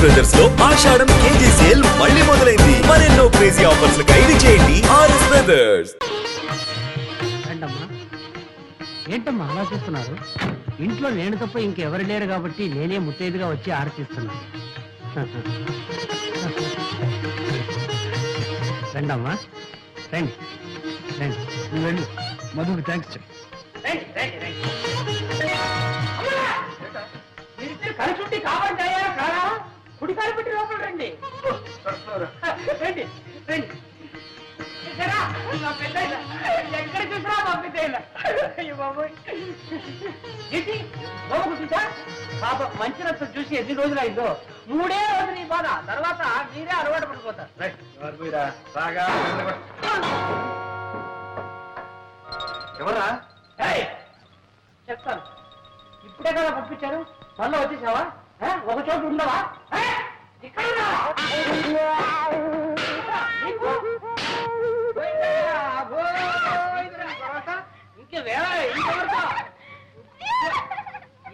బ్రదర్స్లో ఆషాఢం KG sale మళ్ళీ మొదలైంది. మరెన్నో క్రేజీ ఆఫర్స్ ఖైదీ చేయండి ఆర్ఎస్ బ్రదర్స్ రండమ్మా. ఏంటమ్మా అలా చూస్తున్నారు? ఇంట్లో నేను తప్ప ఇంకెవరు లేరు కాబట్టి నేనే ముత్తైదుగా వచ్చి ఆరతిస్తున్నాను రండమ్మా. రండి. రండి. నువ్వు వెళ్ళు. మధుకి థ్యాంక్స్ చెప్పు. కలిసి కావాలి కాదా కుడి కాలు పెట్టి లోపల రండి. రండి రండి. ఎక్కడ చూసినా మా. ఏంటి? బాబు? పాప మంచి రక్తం చూసి ఎన్ని రోజులు అయిందో మూడే రోజులు ఈ బాధ. తర్వాత మీరే అలవాటు పడిపోతారు. ఎవరా! చెప్తాను. ఇప్పుడే కదా పంపించారు. మళ్ళీ వచ్చేసావా? ఒక చోటు ఉండవా?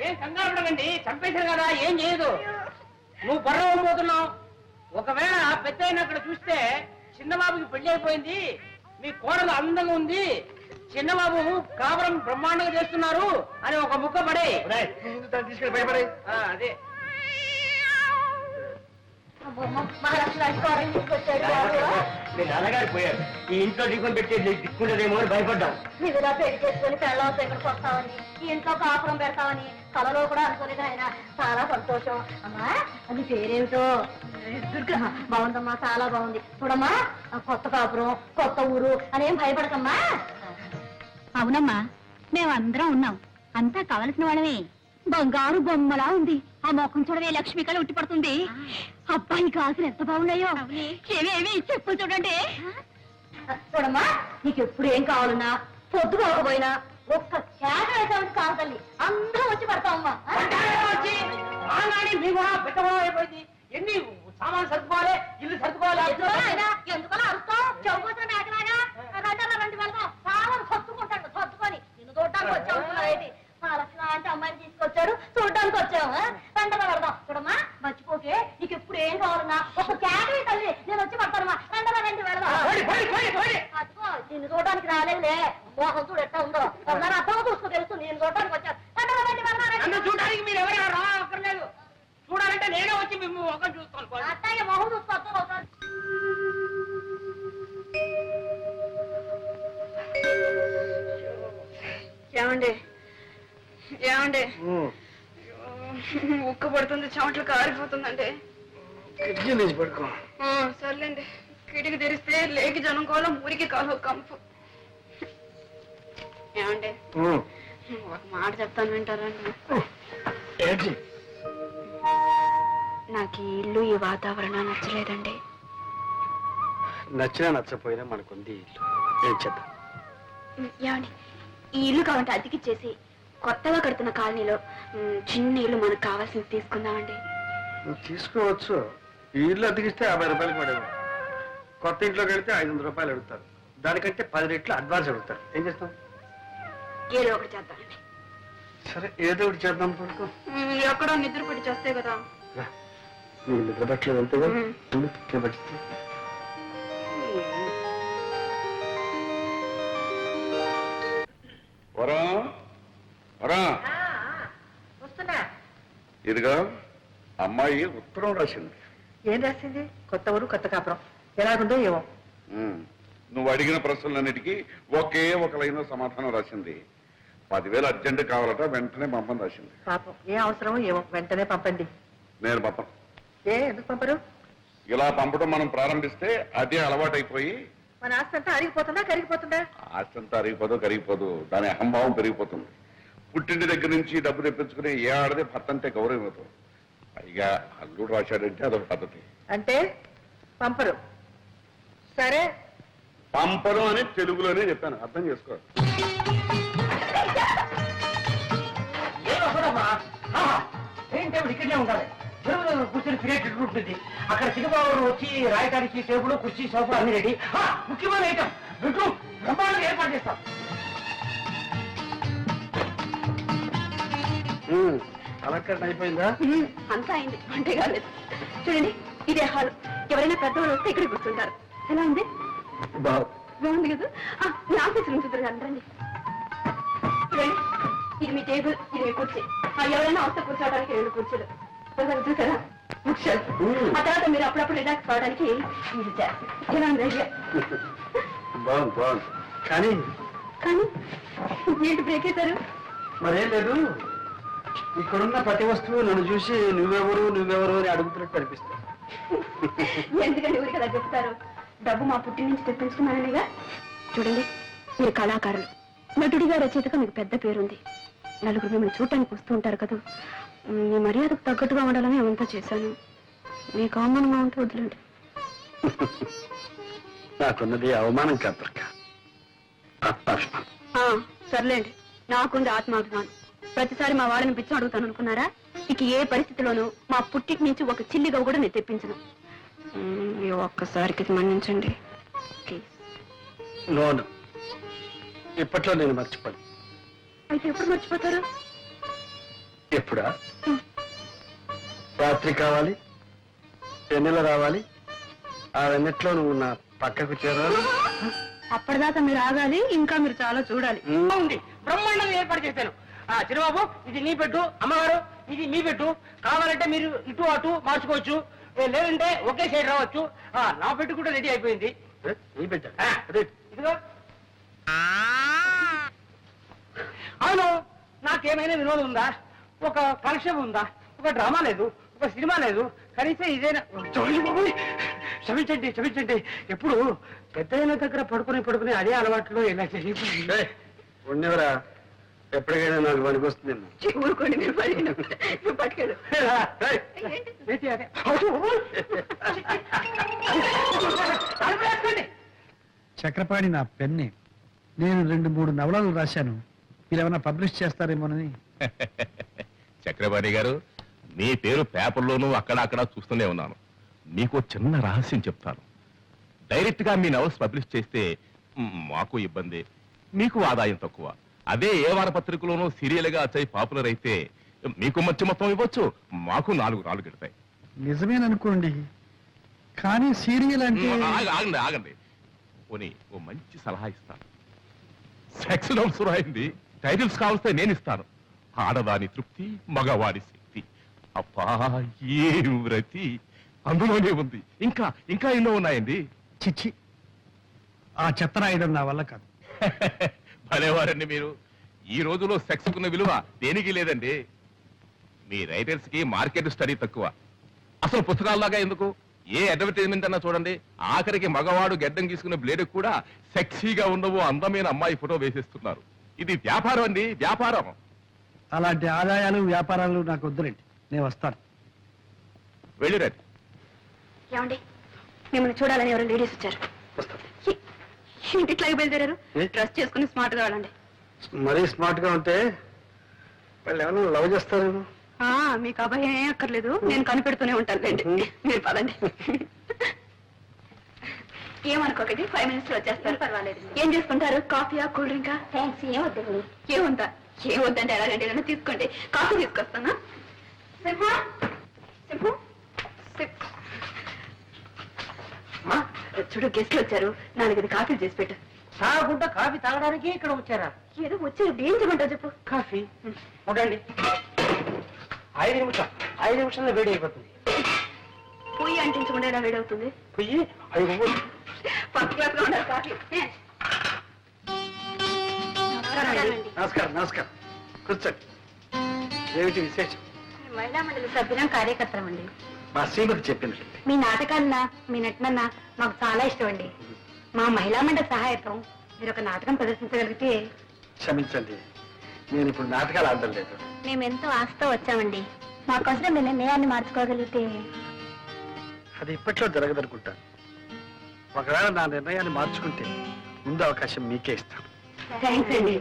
ఏం కంగారు పడకండి చంపేశారు కదా ఏం చేయదు. నువ్వు బర్ర పోతున్నావు ఒకవేళ పెద్ద అక్కడ చూస్తే చిన్నబాబుకి పెళ్ళి అయిపోయింది మీ కోడలు అందంగా ఉంది చిన్నబాబు కాపురం బ్రహ్మాండంగా చేస్తున్నారు అని ఒక ముక్క పడే. తీసుకెళ్ళి భయపడే అదే. మీ నాన్నగారు పోయారు. ఈ ఇంట్లో దీపం పెట్టే దిక్కుండదేమో అని భయపడ్డాం. నువ్వులా పెళ్ళి చేసుకుని ఇక్కడికి వస్తావని ఈ ఇంట్లో కాపురం పెడతావని కలలో కూడా అనుకోలేదు ఆయన చాలా సంతోషం. అమ్మా అది పేరేమిటో? దుర్గా బాగుందమ్మా చాలా బాగుంది. చూడమ్మా కొత్త కాపురం కొత్త ఊరు అనేం భయపడకమ్మా. అవునమ్మా మేమందరం ఉన్నాం. అంతా కావలసిన వాళ్ళమే. బంగారు బొమ్మలా ఉంది. ఆ మొఖం చూడవే లక్ష్మి కళ ఉట్టి పడుతుంది. అబ్బాయి కాసులు ఎంత బాగున్నాయో? ఏమేమి చెప్పు చూడండి. చూడమ్మా నీకు ఎప్పుడు ఏం కావాలన్నా పొద్దు కాకపోయినా ఒక్క వేసామని కాదు తల్లి. అందరం వచ్చి పడతామమ్మా ఎన్ని సామాన్ సర్దుకోవాలి ఇల్లు సర్దుకోవాలి ఎందుకలా అరుస్తావు? చెవుకోసం మేకలాగా? ఏమండి ఒక మాట చెప్తాను వింటారండి ఏంటి? నాకు ఈ ఇల్లు ఈ వాతావరణం నచ్చలేదండి. నచ్చినా నచ్చపోయినా మనకుంది ఈ ఇల్లు. ఏం చేద్దాం? ఏమండి? ఈ ఇల్లు కావాలంటే అతికిచ్చేసి కొత్తగా కడుతున్న కాలనీలో చిన్న ఇల్లు మనకు కావాల్సింది తీసుకుందామండి. నువ్వు తీసుకోవచ్చు. ఈ ఇల్లు అతికిస్తే యాభై రూపాయలకి పడేవు కొత్త ఇంట్లోకి వెళ్తే ఐదు వందల రూపాయలు అడుగుతారు. దానికంటే పది రెట్లు అడ్వాన్స్ అడుగుతారు. ఏం చేస్తాం? ఏదో ఒకటి చేద్దామండి. సరే ఏదో ఒకటి చేద్దాం పడుకో. ఎక్కడో నిద్ర పడి చేస్తే కదా. నీకు నిద్ర పట్టలేదు అంతేగా. వరం? వరం? వస్తున్నా. ఇదిగో అమ్మాయి ఉత్తరం రాసింది. ఏం రాసింది? కొత్త ఊరు కొత్త కాపురం. ఎలాగుందో ఏమో. నువ్వు అడిగిన ప్రశ్నలన్నిటికీ ఒకే ఒక లైన్ సమాధానం రాసింది. పదివేలు అర్జెంట్ కావాలట వెంటనే పంపని రాసింది. పాపం. ఏ అవసరమో ఏమో వెంటనే పంపండి. నేను పంపను. ఏ ఎందుకు పంపరు? ఇలా పంపడం మనం ప్రారంభిస్తే అదే అలవాటైపోయి మన ఆస్తి అంతా అరిగిపోతుందా కరిగిపోతుందా? ఆస్తంతా అరిగిపోదు కరిగిపోదు. దాని అహంభావం పెరిగిపోతుంది. పుట్టింటి దగ్గర నుంచి డబ్బు తెప్పించుకునే ఏ ఆడదే భర్త అంటే గౌరవం పైగా అల్లుడు రాశాడంటే అదొక పద్ధతి. అంటే పంపరు. సరే. పంపను అని తెలుగులోనే చెప్పాను. అర్థం చేసుకో. ఇక్కడనే ఉండాలి. కూర్చొని ఉంటుంది. అక్కడ సినిమాలు వచ్చి రాయడానికి టేబుల్ కుర్చీ సోఫా అన్ని రెడీ. ఆ, ముఖ్యమైన ఐటమ్ బెడ్రూమ్ బ్రహ్మాండంగా ఏర్పాటు చేస్తాం. అలంకరణ అయిపోయిందా? అంతా అయింది. అంటే కాలేదు చూడండి ఇదే హాల్. ఎవరైనా పెద్దవాళ్ళు వస్తే ఇక్కడ కూర్చుంటారు. ఎలా ఉంది? బాగు. బాగుంది కదా? మీ ఆఫీస్ రూమ్ చూద్దరు రండి. చూడండి ఇది మీ టేబుల్ ఇది మీ కుర్చీ. ఆ, ఎవరైనా వస్తే కూర్చోవడానికి రెండు కుర్చీలు. చూసారా? బుక్ ఆ తర్వాత మీరు అప్పుడప్పుడు రిలాక్స్ కావడానికి ఇది బాగుంది బాగుంది. కానీ? కానీ? ఏంటి బ్రేక్ వేశారు మరేం లేదు. ఇక్కడున్న ప్రతి వస్తువు నన్ను చూసి నువ్వెవరు నువ్వెవరు అని అడుగుతున్నట్టు అనిపిస్తుంది. ఎందుకంటే ఊరికి కదా చెప్తారు? డబ్బు మా పుట్టి నుంచి తెప్పించుకున్నాననిగా చూడండి మీరు కళాకారులు. నటుడిగా రచయితగా మీకు పెద్ద పేరుంది. నలుగురు మిమ్మల్ని చూడటానికి వస్తూ ఉంటారు కదా. మీ మర్యాదకు తగ్గట్టుగా ఉండాలని అవంతా చేశాను. మీకు అవమానంగా ఉంటే వదిలేండి. నాకున్నది అవమానం. ఆత్మాభిమానం. సర్లేండి. నాకుంది ఆత్మాభిమానం. ప్రతిసారి మా వాళ్ళని పిచ్చం అడుగుతాను అనుకున్నారా? ఇక ఏ పరిస్థితిలోనూ మా పుట్టికి నుంచి ఒక చిల్లిగా కూడా నేను తెప్పించను. ఈ ఒక్కసారికి మన్నించండి. ఇప్పట్లో నేను మర్చిపోను. అయితే ఎప్పుడు మర్చిపోతారు? ఎప్పుడా? రాత్రి కావాలి వెన్నెల రావాలి ఆ వెన్నెట్లో నువ్వు నా పక్కకు చేరాలి. అప్పటిదాకా మీరు ఆగాలి ఇంకా మీరు చాలా చూడాలి. ఉంది బ్రహ్మాండంగా ఏర్పాటు చేశాను ఆ చిరుబాబు ఇది నీ పెట్టు అమ్మగారు ఇది మీ పెట్టు కావాలంటే మీరు ఇటు అటు మార్చుకోవచ్చు. లేదంటే ఒకే సైడ్ రావచ్చు. ఆ, నా పెట్టు కూడా రెడీ అయిపోయింది. ఇదిగో. అవును నాకేమైనా వినోదం ఉందా? ఒక కలెక్షన్ ఉందా? ఒక డ్రామా లేదు ఒక సినిమా లేదు కనీసం ఇదేనా. క్షమించండి క్షమించండి. ఎప్పుడు పెద్దయిన దగ్గర పడుకుని పడుకుని అదే అలవాట్లో ఇలా జరిగిపోయింది. ఉన్నివరా ఎప్పటికైనా నాకు పనికొస్తుందేమో. ఊరుకోండి మీరు మరి నువ్వు పట్టుకెళ్ళు. ఏయ్, ఏంటి అదే? తలుపు వేసుకోండి. చక్రపాణి నా పెన్నే. నేను రెండు మూడు నవలలు రాశాను. మీరేమైనా పబ్లిష్ చేస్తారేమోనని. చక్రపాణి గారు మీ పేరు పేపర్లోనూ అక్కడ అక్కడ చూస్తూనే ఉన్నాను. మీకు చిన్న రహస్యం చెప్తాను. డైరెక్ట్గా మీ నవల్స్ పబ్లిష్ చేస్తే మ్, మాకు ఇబ్బంది. మీకు ఆదాయం తక్కువ. అదే ఏ వారపత్రికలోనూ సీరియల్గా వచ్చాయి పాపులర్ అయితే మీకు మంచి మొత్తం ఇవ్వచ్చు మాకు నాలుగు రాళ్ళు గిడతాయి నిజమేననుకోండి. కానీ సీరియల్ అంటే ఆగ- ఆగండి ఆగండి. పోనీ ఓ మంచి సలహా ఇస్తాను. సెక్స్ నోట్స్ రాయింది టైటిల్స్ కావలిస్తే నేను ఇస్తాను. ఆడదాని తృప్తి మగవాడి శక్తి. అబ్బా ఏ వ్రతి అందులోనే ఉంది. ఇంకా ఇంకా ఎన్నో ఉన్నాయండి? చిచ్చి ఆ చెత్త రాయడం నా వల్ల కాదు. భలేవారండి మీరు. ఈ రోజులో సెక్స్ కున్న విలువ దేనికి లేదండి? మీ రైటర్స్కి మార్కెట్ స్టడీ తక్కువ. అసలు పుస్తకాల్లాగా ఎందుకు? ఏ అడ్వర్టైజ్మెంట్ అన్నా చూడండి. ఆఖరికి మగవాడు గెడ్డం గీసుకునే బ్లేడ్ కూడా సెక్సీగా ఉండవు అందమైన అమ్మాయి ఫోటో వేసేస్తున్నారు. ఇది వ్యాపారం అండి వ్యాపారం. అలాంటి ఆదాయాలు వ్యాపారాలు నాకు వద్దులేండి. నేను వస్తాను. వెళ్ళిరండి ఏమండి? మిమ్మల్ని చూడాలని ఎవరు లేడీస్ వచ్చారు. ఇట్లాగే బయలుదేరారు. ఏ? డ్రెస్ చేసుకుని స్మార్ట్గా వెళ్ళండి. మరీ స్మార్ట్గా ఉంటే వాళ్ళు ఏమైనా లవ్ చేస్తారేమో? ఆ, మీకు అభయం ఏం అక్కర్లేదు. నేను కనిపెడుతూనే ఉంటాను. లేండి మీరు పదండి. ఏమనుకోకండి. ఫైవ్ మినిట్స్లో వచ్చేస్తారు. పర్వాలేదు. ఏం చేసుకుంటారు? కాఫీయా కూల్ డ్రింకా? థ్యాంక్స్ ఏం వద్దండి ఏముందా ఏమొద్దంటే ఎలాగంటే ఏదైనా తీసుకోండి. కాఫీ తీసుకొస్తానా? సింహ? సింహు? సింహ. అమ్మా, చూడు గెస్ట్లు వచ్చారు. నాలుగైదు కాఫీ చేసి పెట్టు. తాగకుండా కాఫీ తాగడానికి ఇక్కడ వచ్చారా? ఏదో వచ్చారు ఏం చేయమంటావు చెప్పు. కాఫీ? ఉండండి. ఐదు నిమిషం ఐదు నిమిషంలో వేడి అయిపోతుంది. పొయ్యి అంటించకుండా ఎలా వేడవుతుంది పొయ్యి? ఐదు ఫస్ట్ క్లాస్లో ఉండాలి కాఫీ. నమస్కారం నమస్కారం కూర్చోండి. ఏమిటి విశేషం? మహిళా మండలి సభ్యులం కార్యకర్తలం అండి. మా శ్రీమతి చెప్పింది మీ నాటకాలన్నా మీ నటనన్నా మాకు చాలా ఇష్టం అండి మా మహిళా మండలి సహాయకం మీరు ఒక నాటకం ప్రదర్శించగలిగితే క్షమించండి. నేను ఇప్పుడు నాటకాలు ఆడడం లేదు. మేము ఎంతో ఆశతో వచ్చామండి. మాకోసం మీ నిర్ణయాన్ని మార్చుకోగలిగితే అది ఇప్పట్లో జరగదనుకుంటా. ఒకవేళ నా నిర్ణయాన్ని మార్చుకుంటే ముందు అవకాశం మీకే ఇస్తాను. థ్యాంక్స్ అండి.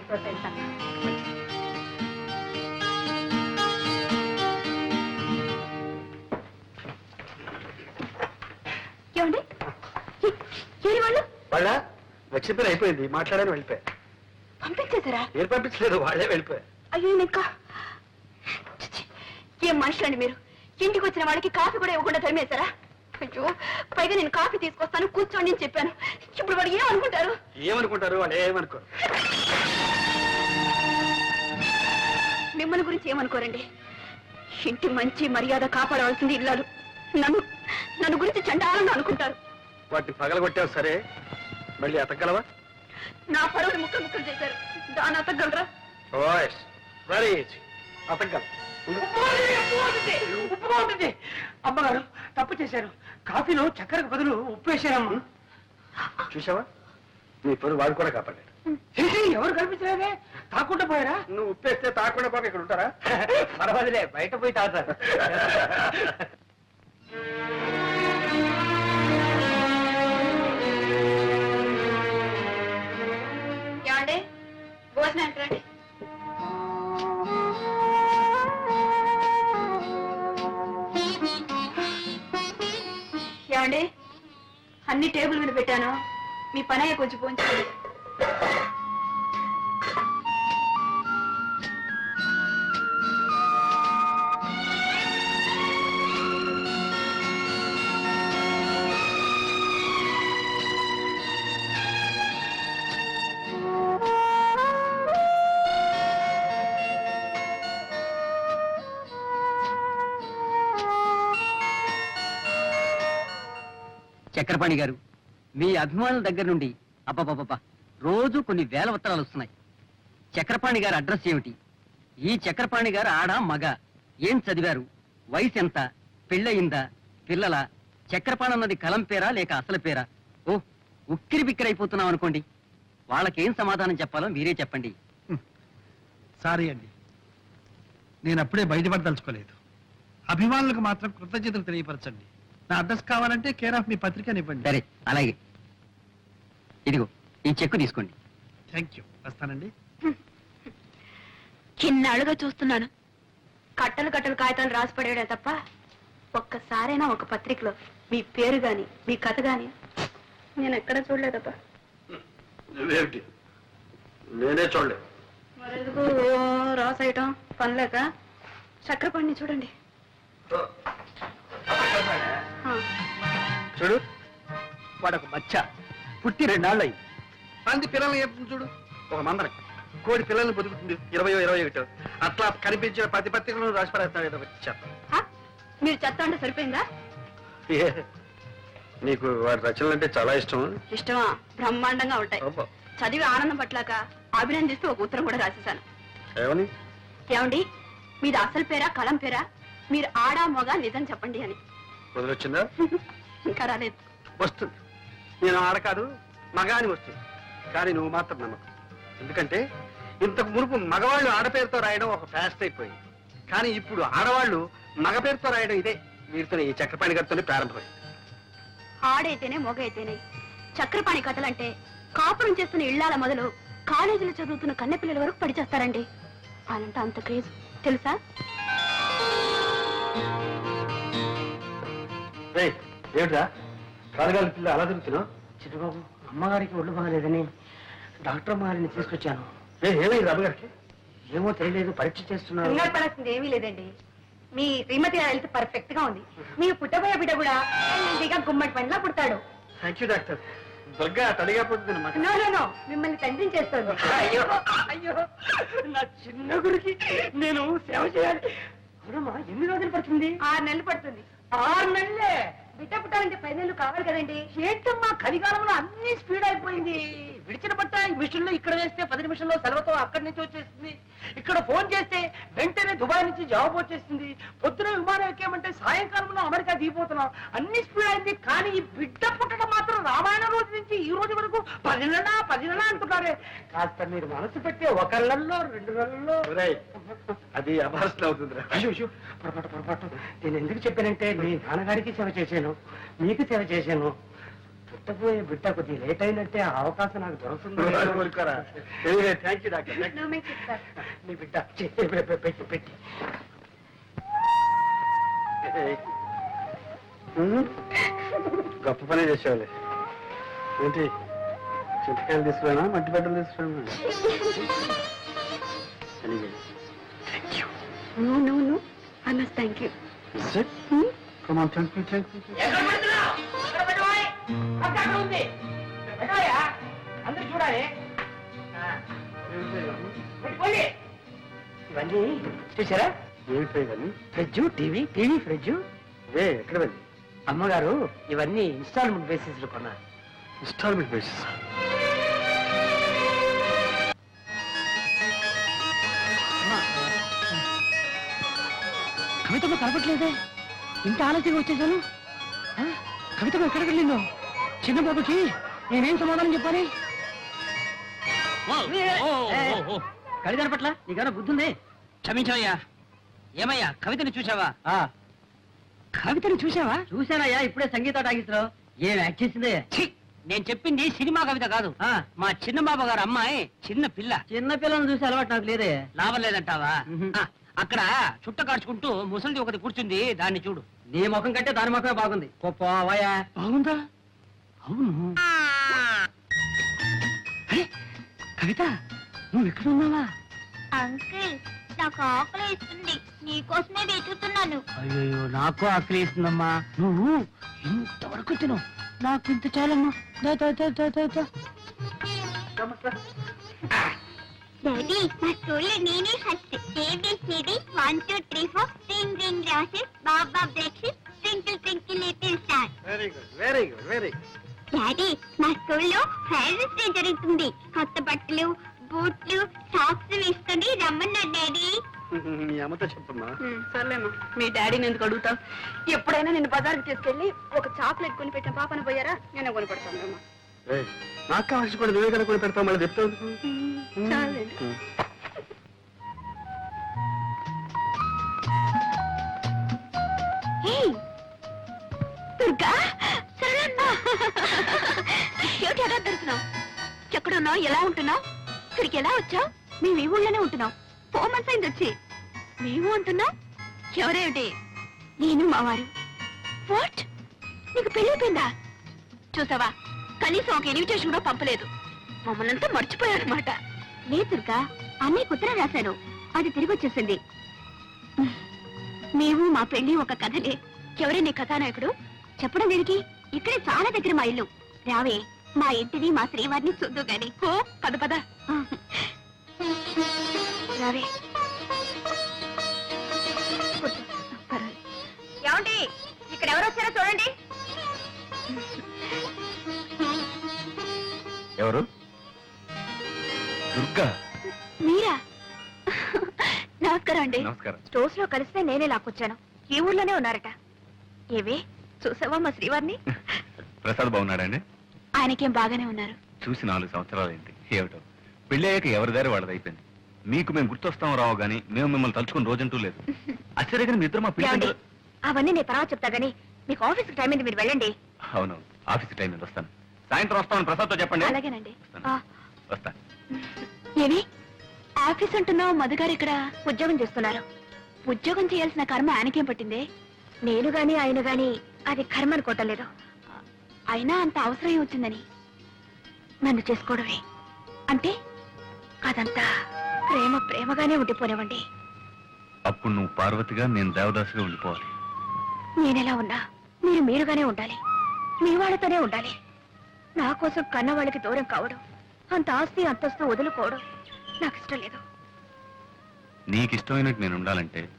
వాళ్ళు పని అయిపోయింది. మాట్లాడని వెళ్ళిపోయా. పంపించేశారా? పంపించలేదు వాళ్ళే వెళ్ళిపోయా. అయ్యో ఇంకా. ఏం మనుషులండి మీరు? ఇంటికి వచ్చిన వాళ్ళకి కాఫీ కూడా ఇవ్వకుండా తరిమేశారా? అయ్యో పైగా నేను కాఫీ తీసుకొస్తాను కూర్చోండి అని చెప్పాను. ఇప్పుడు వాడు ఏమనుకుంటారు? ఏమనుకుంటారు వాళ్ళు ఏమనుకోరు. మిమ్మల్ని గురించి ఏమనుకోరండి? ఇంటి మంచి మర్యాద కాపాడవలసింది ఇల్లాలు. నన్ను నన్ను గురించి చండాలంగా అనుకుంటారు. వాటిని పగలగొట్టావు సరే మళ్ళీ అతగలవా నా పరువుని ముక్కలు ముక్కలు చేశారు. దాని అతగలరా ఓయస్ వెరీ ఈజీ అతగలం ఉప్పు ఉంటుంది అమ్మగారు తప్పు చేశారు. కాఫీలో చక్కెరకు బదులు ఉప్పు వేశారమ్మా. చూసావా నీ పరువు వాడు కూడా కాపాడాడు. ఎవరు కనిపించలేదే తాకుండా పోయారా? నువ్వు ఉప్పేస్తే తాకుండా పోక ఇక్కడ ఉంటారా? పర్వాలేదే బయట పోయి తాగుతారు. భోజనానికి రండి ఏమండి? అన్ని టేబుల్ మీద పెట్టాను. మీ పనయ్య కొంచెం పోంచుకోండి చక్రపాణి గారు మీ అభిమానుల దగ్గర నుండి అబ్బబ్బబ్బా రోజు కొన్ని వేల ఉత్తరాలు వస్తున్నాయి. చక్రపాణి గారి అడ్రస్ ఏమిటి? ఈ చక్రపాణి గారు ఆడ మగ ఏం చదివారు? వయసు ఎంత? పెళ్ళయిందా? పిల్లల? చక్రపాణి అన్నది కలం పేరా లేక అసలు పేరా? ఓ ఉక్కిరి బిక్కిరి అయిపోతున్నాం అనుకోండి. వాళ్ళకేం సమాధానం చెప్పాలో మీరే చెప్పండి. సారీ అండి. నేను అప్పుడే బయటపడదలుచుకోలేదు. అభిమానులకు మాత్రం కృతజ్ఞతలు తెలియపరచండి. నా అడ్రస్ కావాలంటే కేర్ ఆఫ్ మీ పత్రికనివ్వండి. సరే అలాగే. ఇదిగో ఈ చెక్కు తీసుకోండి. థ్యాంక్ యూ వస్తానండి. చిన్నాళ్ళుగా చూస్తున్నాను. కట్టలు కట్టలు కాగితాలు రాసి పడేయడే తప్ప ఒక్కసారైనా ఒక పత్రికలో మీ పేరు గాని మీ కథ గాని నేను ఎక్కడ చూడలేదబ్బా. నువ్వేమిటి? నేనే చూడలేదు. మరెందుకు రాసేయటం? పనిలేక చక్రపాణిని చూడండి. చూడు. వాడొక మచ్చ. పుట్టి రెండాళ్ళయి పంది పిల్లల్ని చెప్తుంది చూడు. ఒక మందన కోడి పిల్లల్ని బతుకుతుంది. ఇరవయో ఇరవై ఒకటో అట్లా కనిపించిన ప్రతి పత్రికలను రాసి పడేస్తాడు ఏదో వచ్చి చెత్త. ఆ? మీరు చెత్త అంటే సరిపోయిందా? ఏ, నీకు వాడి రచనలు అంటే చాలా ఇష్టం ఇష్టమా? బ్రహ్మాండంగా ఉంటాయి. అబ్బా. చదివి ఆనందం పట్లాక అభినందిస్తూ ఒక ఉత్తరం కూడా రాసేశాను. ఏమని? ఏమండి? మీది అసలు పేరా కలం పేరా? మీరు ఆడా మొగ నిజం చెప్పండి అని. వదిలొచ్చిందా ఇంకా రాలేదు. వస్తుంది. నేను ఆడ కాదు మగాని వస్తుంది. కానీ నువ్వు మాత్రం నమ్మకం. ఎందుకంటే ఇంతకు మునుపు మగవాళ్ళు ఆడపేరుతో రాయడం ఒక ఫ్యాస్ట్ అయిపోయింది. కానీ ఇప్పుడు ఆడవాళ్ళు మగ పేరుతో రాయడం ఇదే. వీరితో ఈ చక్రపాణి గారితోనే ప్రారంభమైంది. ఆడైతేనే మొగ అయితేనే చక్రపాణి కథలంటే కాపురం చేస్తున్న ఇళ్ళాల మొదలు కాలేజీలో చదువుతున్న కన్నెపిల్లల వరకు పడిచేస్తారండి వాళ్ళంటే అంత క్రేజ్. తెలుసా? రేయ్, ఏమిట్రా? కాలుగాలి పిల్ల అలా తిరుగుతున్నావు చిట్టుబాబు అమ్మగారికి ఒళ్ళు బాగలేదని డాక్టర్ గారిని తీసుకొచ్చాను. ఏ ఏమైంది అమ్మగారికి ఏమో తెలియలేదు పరీక్ష చేస్తున్నారు. కంగారు పడాల్సింది ఏమీ లేదండి. మీ శ్రీమతి హెల్త్ పర్ఫెక్ట్గా ఉంది. మీ పుట్టబోయే బిడ్డ కూడా హెల్తీగా గుమ్మడి పనిలా పుడతాడు. Thank you doctor. దుర్గా తడిగా నో నో నో మిమ్మల్ని తండ్రి చేస్తుంది అయ్యో అయ్యో నా చిన్న గురికి నేను సేవ చేయాలి. అవునమ్మా ఎన్ని రోజులు పడుతుంది? ఆరు నెలలు పడుతుంది. ఆరు నెలలే? బిడ్డ పుట్టాలంటే పది నెలలు కావాలి కదండి. ఏంటమ్మా కలికాలంలో అన్ని స్పీడ్ అయిపోయింది. విడిచిన బట్ట ఈ మిషన్లో ఇక్కడ వేస్తే పది నిమిషంలో సెలవుతో అక్కడి నుంచి వచ్చేస్తుంది. ఇక్కడ ఫోన్ చేస్తే వెంటనే దుబాయ్ నుంచి జవాబు వచ్చేస్తుంది. పొద్దున విమానం ఎక్కామంటే సాయంకాలంలో అమెరికా దిగిపోతున్నాం. అన్ని స్పీడ్ అయింది. కానీ ఈ బిడ్డ పుట్టడం మాత్రం రామాయణ రోజు నుంచి ఈ రోజు వరకు పది నెల పది నెల అంటున్నారే. కాస్త మీరు మనసు పెట్టి ఒక నెలలో రెండు నెలల్లో అది అభాసన అయ్యో పొరపాటు పొరపాటు. నేను ఎందుకు చెప్పానంటే మీ నాన్నగారికి సేవ చేశాను. మీకు సేవ చేశాను. పుట్టబోయే బిడ్డ కొద్దిగా లేట్ అయినట్టే ఆ అవకాశం నాకు దొరుకుతుంది. నీ బిడ్డ పెట్టి పెట్టి. గొప్ప పనే చేసేవాళ్ళే. ఏంటి? చింతకాయలు తీసుకురానా? మట్టి బట్టలు తీసుకురానా? No, no, no. I must thank you. Come on, thank you, thank you. పెట్టబోయ్ పక్క అక్కడ ఉంది. పెట్టబోయా అందరూ చూడాలి. ఆ, పెట్టుకోండి ఇవన్నీ చూసారా ఏమిటో ఇవన్నీ ఫ్రిడ్జ్ టీవీ టీవీ ఫ్రిడ్జ్. ఎక్కడ వెళ్ళి అమ్మగారు ఇవన్నీ ఇన్స్టాల్మెంట్ బేసిస్లో కొన్నారు. Instalment basis. కవితమ్మ కనపట్లేదే ఇంత ఆలస్యంగా వచ్చేసాను? కవితమ్మ ఎక్కడికి వెళ్ళిందో? చిన్న బాబుకి నేనేం సమాధానం చెప్పాలి? కవి కనపట్ల నీకన్నా బుద్ధి ఉంది క్షమించవయ్యా. ఏమయ్యా కవితని చూసావా కవితని చూసావా చూశానయ్యా ఇప్పుడే సంగీత టాగిస్లో ఏం యాక్ట్ చేసిందే? నేను చెప్పింది సినిమా కవిత కాదు. మా చిన్న బాబు గారు అమ్మాయి చిన్న పిల్ల. చిన్న పిల్లని చూసి అలవాటు నాకు లేదే. లాభం లేదంటావా అక్కడ చుట్ట కాడ్చుకుంటూ ముసలిది ఒకటి కూర్చుంది దాన్ని చూడు. నీ ముఖం కంటే దాని ముఖమే బాగుంది. పోవాయా బాగుందా? అవును. కవిత నువ్వు ఎక్కడ ఉన్నావా? అంకుల్ నాకు ఆకలి ఇస్తుంది నీకోసమే వెతుకుతున్నాను. అయ్యో నాకు ఆకలి వేస్తుందమ్మా. నువ్వు ఇంతవరకు తిను. నాకు ఇంత చాలమ్మా. దా, దా, దా, దా, దా, దా. డాడీ మా స్కూల్లో నేనే first. A B C D one two three four ring ring roses baa baa breakfast twinkle twinkle little star. Very good very good very daddy మా స్కూల్లో ఫైనల్స్ డే జరుగుతుంది. కొత్త బట్టలు బూట్లు సాక్స్ వేసుకొని రమ్మన్నారు డాడీ. మీ అమ్మతో చెప్పమ్మా. సర్లేమ్మా మీ డాడీని ఎందుకు అడుగుతావు? ఎప్పుడైనా నేను బజార్కి తీసుకెళ్ళి ఒక చాక్లెట్ కొని పెట్టిన పాపను పోయారా? నేనే కొని పెడతాను అమ్మా ఏయ్, నాకు కావాల్సి కూడా నువ్వే కనుక్కొని పెడతావు మళ్ళీ చెప్తావు దుర్గా ఏమిటి ఎలా దొరుకుతున్నావు ఎక్కడున్నావు? ఎలా ఉంటున్నావు? ఇక్కడికి ఎలా వచ్చావు? మేము ఈ ఊళ్ళోనే ఉంటున్నాం. ఫోర్ మంత్స్ అయింది వచ్చి మేము ఉంటున్నాం ఎవరేమిటి? నేను మావారు వాట్? నీకు పెళ్ళిపోయిందా చూసావా కనీసం ఒక ఇన్విటేషన్ కూడా పంపలేదు. మమ్మల్నంతా మర్చిపోయారనమాట మర్చిపోయాడనమాట లేదు దుర్గా అన్నయ్య రాశాను. అది తిరిగి వచ్చేసింది. మేము మా పెళ్ళి ఒక కథలే ఎవరే నీ కథానాయకుడు? చెప్పడం దీనికి? ఇక్కడే చాలా దగ్గర మా ఇల్లు. రావే మా ఇంటిని మా శ్రీవారిని చూద్దు గాని. ఓ పద పద. రావే. ఏమండి ఇక్కడ ఎవరు వచ్చారో చూడండి. ఎవరు? దుర్గా. మీరా? నమస్కారం అండి. నమస్కారం. స్టోర్స్లో కలిస్తే నేనే లాక్కొచ్చాను. ఈ ఊర్లోనే ఉన్నారట. ఏవే చూసావా మా శ్రీవారిని? ప్రసాద్ బాగున్నాడండి ఆయనకేం బాగానే ఉన్నారు. చూసి నాలుగు సంవత్సరాలైంది ఏమిటో? పెళ్ళి అయ్యాక ఎవరి దారి వాళ్ళది అయిపోయింది మీకు మేము గుర్తొస్తాం రావు గానీ మేము మిమ్మల్ని తలుచుకుని రోజంటూ లేదు. ఆశ్చర్యగా మీ ఇద్దరు మా పిల్లలు అవన్నీ నేను తర్వాత చెప్తా గానీ మీకు ఆఫీస్ టైం అయింది మీరు వెళ్ళండి. అవును ఆఫీస్ టైం మీద వస్తాను. సాయంత్రం వస్తామని ప్రసాద్తో చెప్పండి. అలాగేనండి. వస్తాను. ఏమి? ఆఫీస్ అంటున్నావు మధుగారు ఇక్కడ ఉద్యోగం చేస్తున్నారు. ఉద్యోగం చేయాల్సిన కర్మ ఆయనకేం పట్టింది? నేను గాని ఆయన గాని అది కర్మ అనుకోవటం అయినా అంత అవసరం వచ్చిందని. నన్ను చేసుకోవడమే. అంటే అదంతా ప్రేమ ప్రేమగానే ఉండిపోనివ్వండి. అప్పుడు నువ్వు పార్వతిగా నేను దేవదాసుగా ఉండిపోవాలి. నేనెలా ఉన్నా మీరు మీరుగానే ఉండాలి. మీ వాళ్ళతోనే ఉండాలి. నా కోసం కన్న వాళ్ళకి దూరం కావడం అంత ఆస్తి అంతస్తు వదులుకోవడం నాకు ఇష్టం లేదు. నీకు ఇష్టమైనట్టు నేను ఉండాలంటే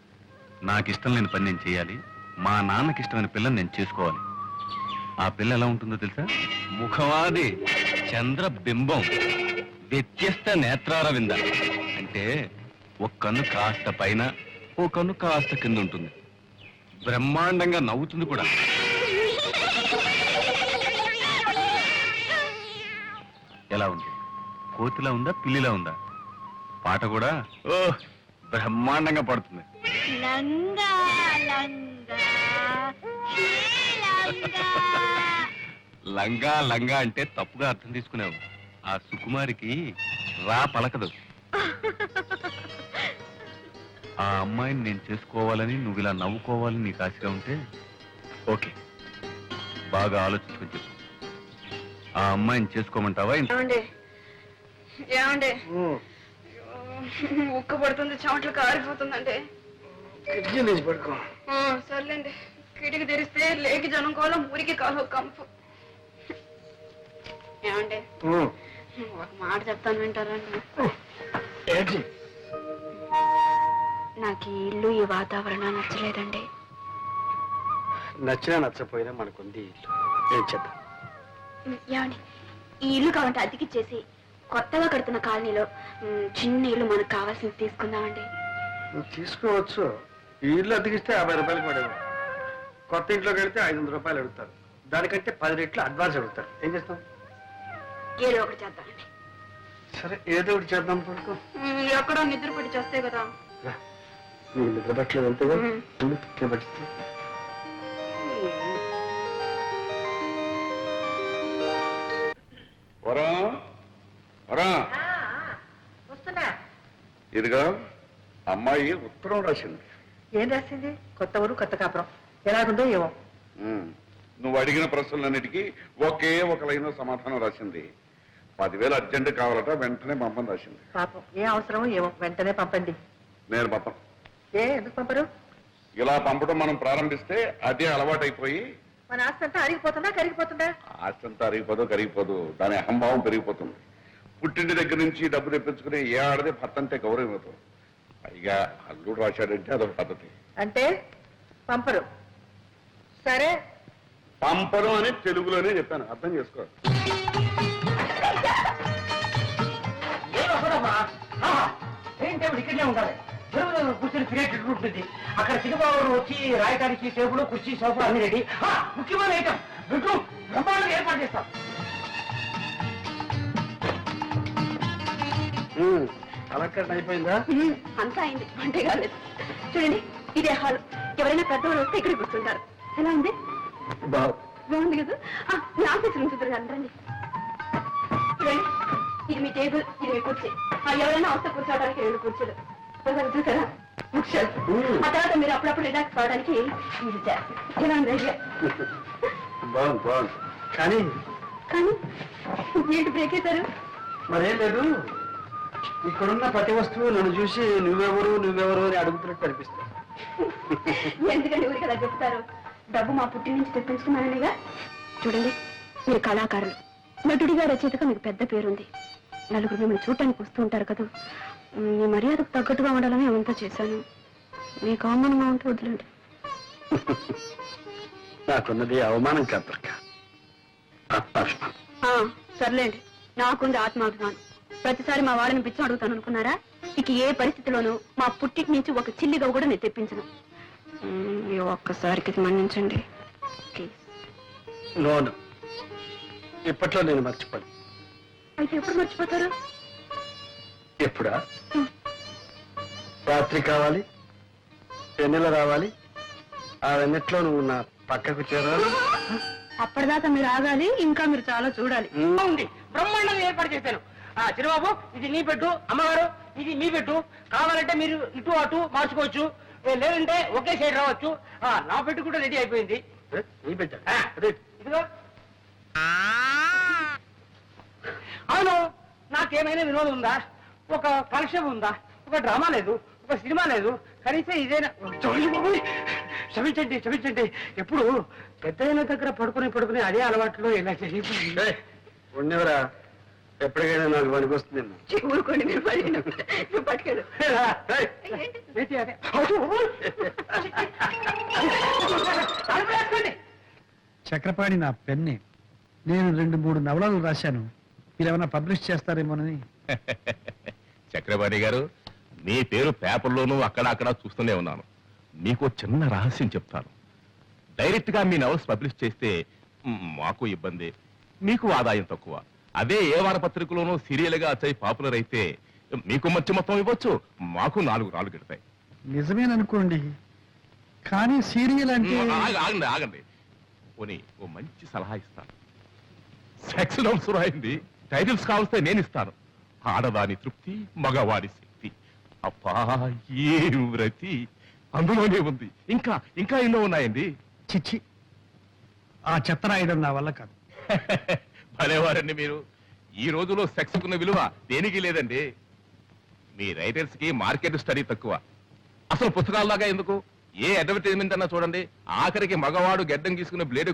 నాకు ఇష్టం లేని పని నేను చేయాలి. మా నాన్నకి ఇష్టమైన పిల్లని నేను చేసుకోవాలి. ఆ పిల్ల ఎలా ఉంటుందో తెలుసా? ముఖవాది చంద్రబింబం వ్యత్యస్త నేత్రారవింద. అంటే ఒక కన్ను కాస్త పైన ఓ కన్ను కాస్త కింద ఉంటుంది. బ్రహ్మాండంగా నవ్వుతుంది కూడా. ఎలా ఉంది? కోతిలా ఉందా పిల్లిలా ఉందా? పాట కూడా ఓ బ్రహ్మాండంగా పడుతుంది. లంగా లంగా లంగా. లంగా అంటే తప్పుగా అర్థం తీసుకున్నావు. ఆ సుకుమారికి రా పలకదు. ఆ అమ్మాయిని నేను చేసుకోవాలని నువ్వు ఇలా నవ్వుకోవాలని నీకు ఆశగా ఉంటే ఓకే. బాగా ఆలోచించుకొని చెప్పు. ఆ అమ్మాయిని చేసుకోమంటావా ఇంత- ఏమండి? ఏమండి? ఉక్క పడుతుంది చెమటలు కారిపోతుందండి. పడుకో. సర్లేండి. కిటికి తెరిస్తే లేకి జనం కోలం ఊరికి కాలు కంపు. ఏమండి? ఒక మాట చెప్తాను వింటారండి నాకు ఈ ఇల్లు ఈ వాతావరణం నచ్చలేదండి. నచ్చినా నచ్చపోయినా మనకుంది ఇల్లు. ఏం చేద్దాం? ఏమండి? ఈ ఇల్లు కావాలంటే అతికిచ్చేసి కొత్తగా కడుతున్న కాలనీలో మ్, చిన్న ఇల్లు మనకు కావాల్సింది తీసుకుందామండి. నువ్వు తీసుకోవచ్చు. ఈ ఇల్లు అతికిస్తే యాభై రూపాయలకి పడేది కొత్త ఇంట్లోకి వెళ్తే ఐదు వందల రూపాయలు అడుగుతారు. దానికంటే పది రెట్లు అడ్వాన్స్ అడుగుతారు. ఏం చేస్తాం? ఏదో ఒకటి చేద్దామండి సరే ఏదో ఒకటి చేద్దాం పడుకో. ఎక్కడో నిద్ర పడి చేస్తే కదా. నీకు నిద్ర పట్టలేదు అంతేగా? నిద్ర పట్టిస్తా. వరం? వరం? వస్తున్నా. ఇదిగా అమ్మాయి ఉత్తరం రాసింది. ఏం రాసింది? కొత్త ఊరు కొత్త కాపురం. ఎలాగుందో ఏమో. నువ్వు అడిగిన ప్రశ్నలన్నిటికీ ఒకే ఒక లైన్ సమాధానం రాసింది. పదివేలు అర్జెంట్ కావాలట వెంటనే పంపని రాసింది. పాపం ఏ అవసరమో ఏమో వెంటనే పంపండి. నేను పంపను. ఏ ఎందుకు పంపరు? ఇలా పంపడం మనం ప్రారంభిస్తే అదే అలవాటైపోయి మన ఆస్తి అంతా అరిగిపోతుందా కరిగిపోతుందా? ఆస్తంతా అరిగిపోదు కరిగిపోదు. దాని అహంభావం పెరిగిపోతుంది. పుట్టింటి దగ్గర నుంచి డబ్బు తెప్పించుకుని ఏ ఆడదే భర్త అంటే గౌరవం ఇవ్వదు. పైగా అల్లుడు రాశాడంటే అదొక పద్ధతి. అంటే పంపరు. సరే. పంపను అని తెలుగులోనే చెప్పాను. అర్థం చేసుకో. ఇక్కడనే ఉండాలి. చెరువులో కూర్చొని ఉంటుంది. అక్కడ సినిమాలు వచ్చి రాయడానికి టేబుల్ కుర్చీ సోఫా అన్ని రెడీ. ఆ, ముఖ్యమైన ఐటమ్ బెడ్రూమ్ బ్రహ్మాండంగా ఏర్పాటు చేస్తాం. అలంకరణ అయిపోయిందా? అంతా అయింది. అంటే కాలేదు చూడండి ఇదే హాల్. ఎవరైనా పెద్దవాళ్ళు వస్తే ఇక్కడ కూర్చుంటారు. ఎలా ఉంది? బాగు బాగుంది కదా. మీ ఆఫీస్ నుంచి చూద్దరు రండి. ఇది మీ టేబుల్ ఇది మీ కుర్చీ. ఆ, ఎవరైనా వస్తే కూర్చోవడానికి రెండు కుర్చీలు. చూసారా బుక్ షెల్ఫ్ ఆ తర్వాత మీరు అప్పుడప్పుడు రిలాక్స్ కావడానికి ఇది ఎలా ఉంది ఐడియా? బాగుంది బాగుంది. కానీ కానీ ఏంటి బ్రేక్ అవుతారు మరేం లేదు. ఇక్కడున్న ప్రతి వస్తువు నన్ను చూసి నువ్వెవరు నువ్వెవరు అని అడుగుతున్నట్టు అనిపిస్తుంది. ఎందుకంటే ఊరికి అలా చెప్తారు? డబ్బు మా పుట్టి నుంచి తెప్పించుకున్నాననిగా? చూడండి మీరు కళాకారులు. నటుడిగా రచయితగా మీకు పెద్ద పేరుంది. నలుగురు మిమ్మల్ని చూడటానికి వస్తూ ఉంటారు కదా. మీ మర్యాదకు తగ్గట్టుగా ఉండాలని ఏమంతా చేశాను. మీకు అవమానంగా ఉంటే వదిలేండి. నాకున్నది అవమానం. ఆత్మాభిమానం. ఆ, సర్లేండి. నాకుంది ఆత్మాభిమానం. ప్రతిసారి మా వాళ్ళని పిచ్చి అడుగుతాను అనుకున్నారా? ఇక ఏ పరిస్థితిలోనూ మా పుట్టికి నుంచి ఒక చిల్లిగా కూడా నేను తెప్పించను. ఈ ఒక్కసారికి మన్నించండి. ప్లీజ్. ఇప్పట్లో నేను మర్చిపోను. అయితే ఎప్పుడు మర్చిపోతారు? ఎప్పుడా? రాత్రి కావాలి వెన్నెల రావాలి ఆ వెన్నెట్లో నువ్వు నా పక్కకు చేరాలి. అప్పటిదాకా మీరు ఆగాలి ఇంకా మీరు చాలా చూడాలి. ఉంది. బ్రహ్మాండంగా ఏర్పాటు చేశాను ఆ చిరుబాబు ఇది నీ పెట్టు అమ్మగారు ఇది మీ పెట్టు కావాలంటే మీరు ఇటు అటు మార్చుకోవచ్చు. లేదంటే ఒకే సైడ్ రావచ్చు. ఆ, నా పెట్టు కూడా రెడీ అయిపోయింది. నీ ఆ, ఇదిగో. అవును నాకేమైనా వినోదం ఉందా? ఒక కాలక్షేపం ఉందా? ఒక డ్రామా లేదు ఒక సినిమా లేదు కనీసం ఇదేనా చూడండి బాబోయ్. క్షమించండి క్షమించండి. ఎప్పుడు పెద్ద దగ్గర పడుకుని పడుకుని అదే అలవాట్లో ఇలా ఏయ్, ఉన్నవరా ఎప్పటికైనా నాకు పనికొస్తుంది ఊరుకోండి మీరు పడి నువ్వు పట్టుకెళ్ళు. ఏయ్, ఏంటి? అదే? అవును, బాబోయ్. తలుపు వేసుకోండి. చక్రపాణి నా పెన్నే. నేను రెండు మూడు నవలలు రాశాను. మీరేమైనా పబ్లిష్ చేస్తారేమోనని. చక్రపాణి గారు మీ పేరు పేపర్లోనూ అక్కడ అక్కడ చూస్తూనే ఉన్నాను. మీకు చిన్న రహస్యం చెప్తాను. డైరెక్ట్గా మీ నవల్స్ పబ్లిష్ చేస్తే మ్, మాకు ఇబ్బంది. మీకు ఆదాయం తక్కువ. అదే ఏ వారపత్రికలోనూ సీరియల్గా వచ్చాయి పాపులర్ అయితే మీకు మంచి మొత్తం ఇవ్వచ్చు మాకు నాలుగు రాళ్ళు గిడతాయి. నిజమేననుకోండి. కానీ సీరియల్ అంటే ఆగ- ఆగండి ఆగండి పోనీ ఓ మంచి సలహా ఇస్తాను. సెక్స్ నోట్స్ రాయింది టైటిల్స్ కావస్తే నేను ఇస్తాను. ఆడదాని తృప్తి మగవాడి శక్తి. అబ్బా ఏ వ్రతి. అందులోనే ఉంది. ఇంకా ఇంకా ఎన్నో ఉన్నాయండి? చిచ్చి ఆ చెత్త రాయడం నా వల్ల కాదు. భలేవారండి మీరు. ఈ రోజులో సెక్స్ కున్న విలువ దేనికి లేదండి? మీ రైటర్స్కి మార్కెట్ స్టడీ తక్కువ. అసలు పుస్తకాల్లాగా ఎందుకు? ఏ అడ్వర్టైజ్మెంట్ అన్నా చూడండి. ఆఖరికి మగవాడు గెడ్డం గీసుకునే బ్లేడ్